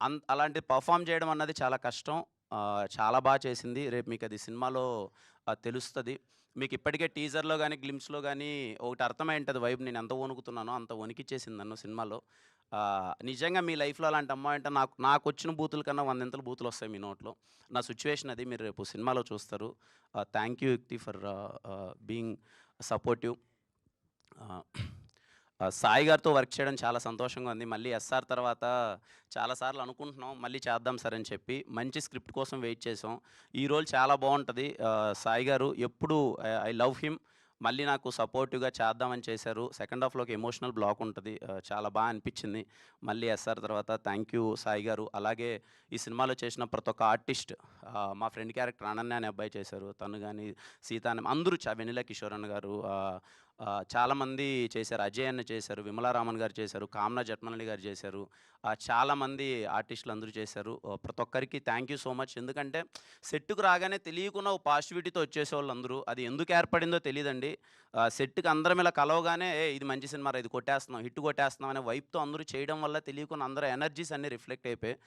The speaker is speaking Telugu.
అన్ అలాంటి పర్ఫామ్ చేయడం అన్నది చాలా కష్టం చాలా బాగా చేసింది. రేపు మీకు అది సినిమాలో తెలుస్తుంది మీకు ఇప్పటికే టీజర్‌లో కానీ గ్లిమ్స్లో కానీ ఒకటి అర్థమై ఉంటుంది వైబ్ నేను ఎంత వణుకుతున్నానో అంత వణికిచ్చేసింది నన్ను సినిమాలో. నిజంగా మీ లైఫ్‌లో అలాంటి అమ్మాయి అంటే నాకు నాకు వచ్చిన బూతుల కన్నా వందింతలు బూతులొస్తాయి మీ నోట్లో. నా సిచ్యువేషన్ అది. మీరు రేపు సినిమాలో చూస్తారు. Thank you Yukthi for being supportive. Sai గారితో వర్క్ చేయడం చాలా సంతోషంగా ఉంది. మళ్ళీ ఎస్ఆర్ తర్వాత చాలా సార్లు అనుకుంటున్నాం. మళ్ళీ చేద్దాం సార్ అని చెప్పి. మంచి స్క్రిప్ట్ కోసం వెయిట్ చేసాం. ఈ రోల్ చాలా బాగుంటుంది సాయి గారు ఎప్పుడు ఐ లవ్ హిమ్. మళ్ళీ నాకు సపోర్టివ్‌గా చేద్దామని చేశారు. సెకండ్ హాఫ్లోకి ఎమోషనల్ బ్లాక్ ఉంటుంది చాలా బాగా అనిపించింది మళ్ళీ ఎస్ఆర్ తర్వాత థ్యాంక్ యూ సాయి గారు. అలాగే ఈ సినిమాలో చేసిన ప్రతి ఒక్క ఆర్టిస్ట్ మా ఫ్రెండ్ క్యారెక్టర్ అనన్య అనే అబ్బాయి చేశారు. తను కానీ సీత అందరూ చ వెన్నెల కిషోర్ అన్న గారు చాలామంది చేశారు. అజయ్ అన్న చేశారు. విమలారామన్ గారు చేశారు. కామ్నా జట్మలాని గారు చేశారు. చాలామంది ఆర్టిస్టులు అందరూ చేశారు. ప్రతి ఒక్కరికి థ్యాంక్ యూ సో మచ్. ఎందుకంటే సెట్కు రాగానే తెలియకుండా ఓ పాజిటివిటీతో వచ్చేసేవాళ్ళు అందరూ. అది ఎందుకు ఏర్పడిందో తెలియదండి సెట్‌కి అందరం ఇలా కలవగానే ఇది మంచి సినిమా ఇది కొట్టేస్తున్నాం, హిట్ కొట్టేస్తున్నాం అనే వైపుతో అందరూ చేయడం వల్ల తెలియకుండా అందరూ ఎనర్జీస్ అన్నీ రిఫ్లెక్ట్ అయిపోయాయి.